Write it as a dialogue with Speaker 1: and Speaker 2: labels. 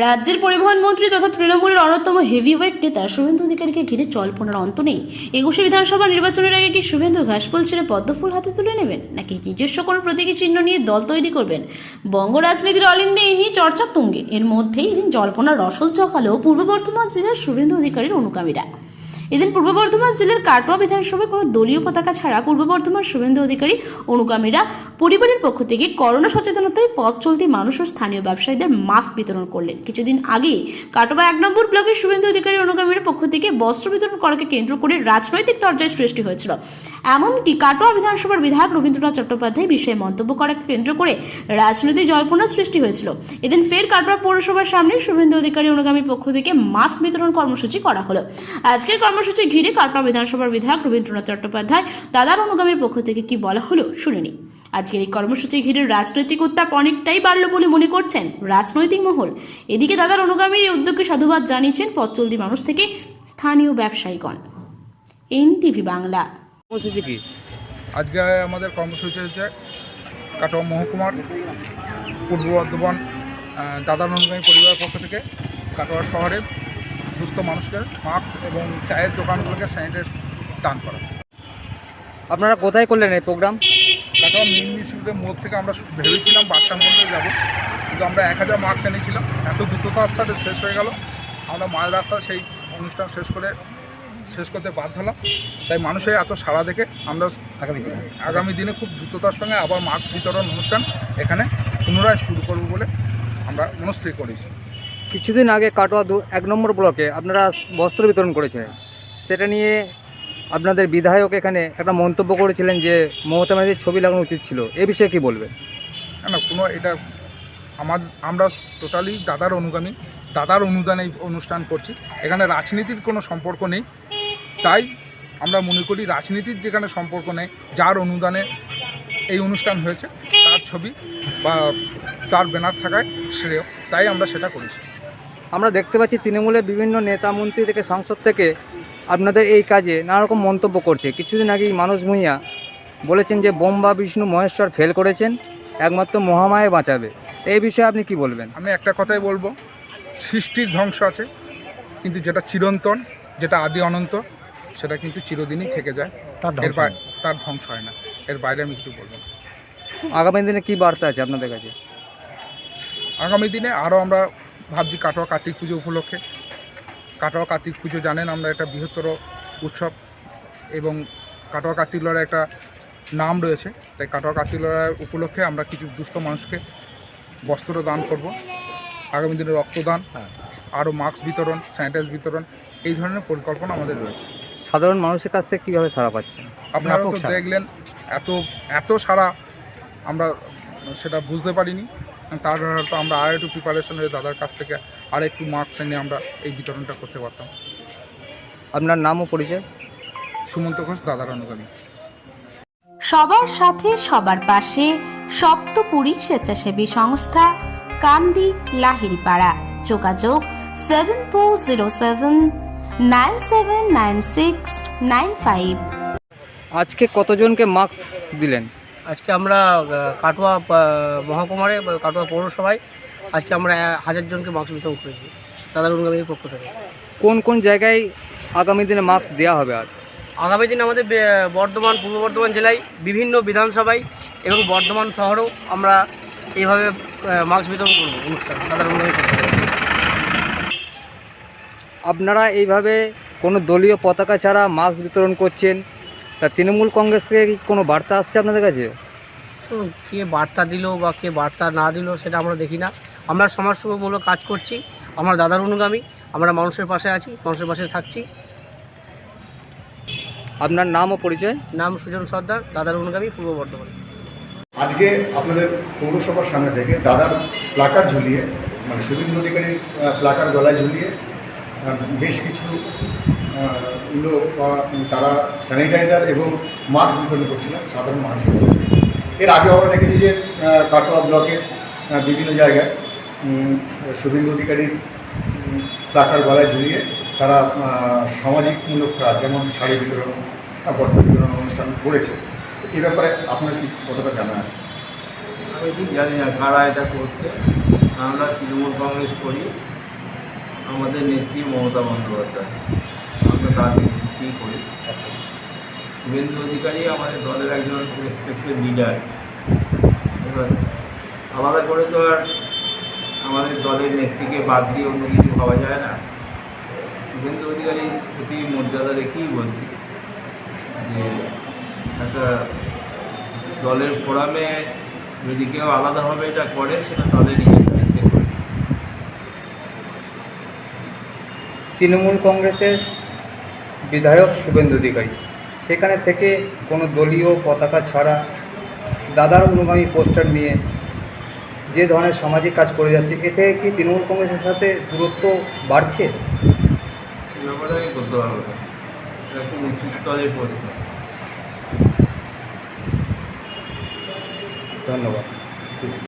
Speaker 1: রাজ্যের পরিবহন মন্ত্রী তথা তৃণমূলের অন্যতম হেভিওয়েট নেতা শুভেন্দু অধিকারীকে ঘিরে চল্পনার অন্ত নেই। একুশে বিধানসভা নির্বাচনের আগে কি শুভেন্দু ঘাসফুল ছেড়ে পদ্মফুল হাতে তুলে নেবেন? নাকি নিজস্ব কোনো প্রতীকী চিহ্ন নিয়ে দল তৈরি করবেন? বঙ্গ রাজনীতির অলিন্দে এই নিয়ে চর্চা তুঙ্গে। এর মধ্যেই এদিন জল্পনার রসল চকালেও পূর্ব বর্ধমান জেলার শুভেন্দু অধিকারীর অনুগামীরা। এদিন পূর্ব বর্ধমান জেলার কাটোয়া বিধানসভায় কোনো দলীয় পতাকা ছাড়া পূর্ব বর্ধমান শুভেন্দু অধিকারী, অনুগামীরা পরিবারের পক্ষ থেকে করোনা সচেতনতায় পথ চলতি মানুষ ও স্থানীয় ব্যবসায়ীদের মাস্ক বিতরণ করলেন। কিছুদিন আগে কাটোয়া এক নম্বর ব্লকের শুভেন্দু অধিকারী অনুগামীর পক্ষ থেকে বস্ত্র বিতরণ করাকে কেন্দ্র করে রাজনৈতিক তর্জয়ের সৃষ্টি হয়েছিল। এমনকি কাটোয়া বিধানসভার বিধায়ক রবীন্দ্রনাথ চট্টোপাধ্যায় বিষয়ে মন্তব্য করাকে কেন্দ্র করে রাজনৈতিক জল্পনার সৃষ্টি হয়েছিল। এদিন ফের কাটোয়া পৌরসভার সামনে শুভেন্দু অধিকারী অনুগামীর পক্ষ থেকে মাস্ক বিতরণ কর্মসূচি করা হলো। আজকের কর্মসূচি ঘিরে কাটোয়া বিধানসভার বিধায়ক রবীন্দ্রনাথ চট্টোপাধ্যায় দাদার অনুগামীর পক্ষ থেকে কি বলা হলো শুনেনি। আজকের এই কর্মসূচি ঘিরে রাজনৈতিক উত্তাপ অনেকটাই বাড়ল বলে মনে করছেন রাজনৈতিক মহল। এদিকে দাদার অনুগামী এই উদ্যোগকে সাধুবাদ জানিয়েছেন পথ চলতি মানুষ থেকে স্থানীয় ব্যবসায়ীগণ। এনটিভি বাংলা।
Speaker 2: কর্মসূচি কি?
Speaker 3: আজকে আমাদের কর্মসূচি হচ্ছে কাটোয়া মহকুমার পূর্ব বর্ধমান দাদা নন্দগামী পরিবারের পক্ষ থেকে কাটোয়া শহরে দুস্থ মানুষকে মাস্ক এবং চায়ের দোকানগুলোকে স্যানিটাইজ দান করা।
Speaker 2: আপনারা কোথায় করলেন এই প্রোগ্রাম?
Speaker 3: কাটোয়া মেন মিউনিসিপ্যালিটির মোড় থেকে আমরা ভেবেছিলাম বাসস্ট্যান্ড পর্যন্ত যাব কিন্তু আমরা এক হাজার মাস্ক এনেছিলাম। এত দ্রুততার সাথে শেষ হয়ে গেল। আমরা মাঝ রাস্তা সেই অনুষ্ঠান শেষ করে শেষ করতে বাধ্য হলাম। তাই মানুষের এত সাড়া দেখে আমরা
Speaker 2: আগামী দিনে।
Speaker 3: আগামী দিনে খুব দ্রুততার সঙ্গে আবার মাস্ক বিতরণ অনুষ্ঠান এখানে পুনরায় শুরু করব বলে আমরা মনস্থির করেছি।
Speaker 2: কিছুদিন আগে কাটোয়া দু, এক নম্বর ব্লকে আপনারা বস্ত্র বিতরণ করেছিলেন। সেটা নিয়ে আপনাদের বিধায়ক এখানে একটা মন্তব্য করেছিলেন যে মমতা ব্যানার্জির ছবি লাগানো উচিত ছিল। এ বিষয়ে কি বলবেন?
Speaker 3: না কোনো এটা আমার, আমরা টোটালি দাদার অনুগামী, দাদার অনুদানে অনুষ্ঠান করছি। এখানে রাজনীতির কোনো সম্পর্ক নেই। তাই আমরা মনে করি রাজনীতির যেখানে সম্পর্ক নেই, যার অনুদানে এই অনুষ্ঠান হয়েছে, তার ছবি বা তার ব্যানার থাকায় শ্রেয়। তাই আমরা সেটা করেছি।
Speaker 2: আমরা দেখতে পাচ্ছি তৃণমূলের বিভিন্ন নেতা মন্ত্রী থেকে সংসদ থেকে আপনাদের এই কাজে নানা রকম মন্তব্য করছে। কিছুদিন আগেই মানুষ ভূঁইয়া বলেছেন যে বোম্বা বিষ্ণু মহেশ্বর ফেল করেছেন একমাত্র মহামায়ে বাঁচাবে। এই বিষয়ে আপনি কি বলবেন?
Speaker 3: আমি একটা কথাই বলব সৃষ্টির ধ্বংস আছে কিন্তু যেটা চিরন্তন যেটা আদি অনন্ত সেটা কিন্তু চিরদিনই থেকে যায়। এর বাইরে তার ধ্বংস হয় না। এর বাইরে আমি কিছু বলব না।
Speaker 2: আগামী দিনে কি বার্তা আছে আপনাদের কাছে?
Speaker 3: আগামী দিনে আরও আমরা ভাবছি কাটোয়া কার্তিক পুজো উপলক্ষে। কাটোয়া কার্তিক পুজো জানেন আমরা একটা বৃহত্তর উৎসব এবং কাটোয়া কার্তিক লড়াই একটা নাম রয়েছে। তাই কাটোয়া কার্তিক লড়াই উপলক্ষে আমরা কিছু দুস্থ মানুষকে বস্ত্র দান করব। আগামী দিনে রক্তদান আরও মাস্ক বিতরণ স্যানিটাইজ বিতরণ এই ধরনের পরিকল্পনা আমাদের রয়েছে।
Speaker 2: সাধারণ মানুষের কাছ থেকে কীভাবে সাড়া পাচ্ছেন?
Speaker 3: আপনারা তো দেখলেন এত এত সারা আমরা সেটা বুঝতে পারিনি। তার হয়তো আমরা আর একটু প্রিপারেশন হয়ে দাদার কাছ থেকে আর একটু মার্কস এনে আমরা এই বিতরণটা করতে পারতাম।
Speaker 2: আপনার নাম ও পরিচয়?
Speaker 3: সুমন্ত ঘোষ দাদার অনুগামী।
Speaker 1: সবার সাথে সবার পাশে সপ্তপুরী স্বেচ্ছাসেবী সংস্থা কান্দি লাহিড়িপাড়া। যোগাযোগ seven four zero seven nine seven nine six nine five
Speaker 2: আজকে কতজনকে মাস্ক দিলেন?
Speaker 4: আজকে আমরা কাটোয়া মহকুমারে কাটোয়া পৌরসভায় আজকে আমরা হাজার জনকে মাস্ক বিতরণ করেছি। দাদার অনুগামীর পক্ষ থেকে।
Speaker 2: কোন কোন জায়গায় আগামী দিনে মাস্ক দেওয়া হবে আর
Speaker 4: আগামী দিনে আমাদের বর্ধমান পূর্ব বর্ধমান জেলায় বিভিন্ন বিধানসভায় এবং বর্ধমান শহরেও আমরা এইভাবে মাস্ক বিতরণ করব অনুষ্ঠান। দাদার অনুগামীর পক্ষ থেকে।
Speaker 2: আপনারা এইভাবে কোনো দলীয় পতাকা ছাড়া মাস্ক বিতরণ করছেন? তা তৃণমূল কংগ্রেস থেকে কি কোনো বার্তা আসছে আপনাদের কাছে?
Speaker 4: তো কে বার্তা দিল বা কে বার্তা না দিল সেটা আমরা দেখি না। আমরা সমাজসেবামূলক কাজ করছি আমরা দাদার অনুগামী আমরা মানুষের পাশে আছি মানুষের পাশে থাকছি।
Speaker 2: আপনার নাম ও পরিচয়?
Speaker 4: নাম সুজন সর্দার দাদার অনুগামী পূর্ব বর্ধমান।
Speaker 5: আজকে আপনাদের পৌরসভার সামনে থেকে দাদার প্লাকার ঝুলিয়ে মানে শুভেন্দু অধিকারীর প্লাকার গলায় ঝুলিয়ে বেশ কিছু লোক বা তারা স্যানিটাইজার এবং মাস্ক বিতরণ করছিলেন সাধারণ মানুষের এর আগে আমরা দেখেছি যে কাটোয়া ব্লকের বিভিন্ন জায়গায় শুভেন্দু অধিকারীর প্লাকার গলায় ঝুলিয়ে তারা সামাজিকমূলক কাজ, যেমন শাড়ি বিতরণ, বস্ত্র বিতরণ অনুষ্ঠান করেছে। এ ব্যাপারে আপনার কি কতটা জানা আছে?
Speaker 6: আমি জানি না, কারা এটা করছে। আমরা তৃণমূল কংগ্রেস করি। আমাদের নেত্রী মমতা বন্দ্যোপাধ্যায়। তার করি।
Speaker 2: আচ্ছা।
Speaker 6: শুভেন্দু অধিকারী আমাদের দলের একজন রেসপেক্টেড লিডার এবার আলাদা করে তো আর আমাদের দলের নেত্রীকে বাদ দিয়ে অন্য কিছু ভাবা যায় না। শুভেন্দু অধিকারী প্রতি মর্যাদা রেখেই বলছি যে একটা দলের ফোরামে যদি কেউ আলাদাভাবে এটা করে সেটা তাদের নিজের দায়িত্বে করে।
Speaker 2: তৃণমূল কংগ্রেসের বিধায়ক শুভেন্দু অধিকারী। সেখানে থেকে কোনো দলীয় পতাকা ছাড়া দাদার অনুগামী পোস্টার নিয়ে যে ধরনের সামাজিক কাজ করে যাচ্ছে এতে কি তৃণমূল কংগ্রেসের সাথে দূরত্ব বাড়ছে? ধন্যবাদ।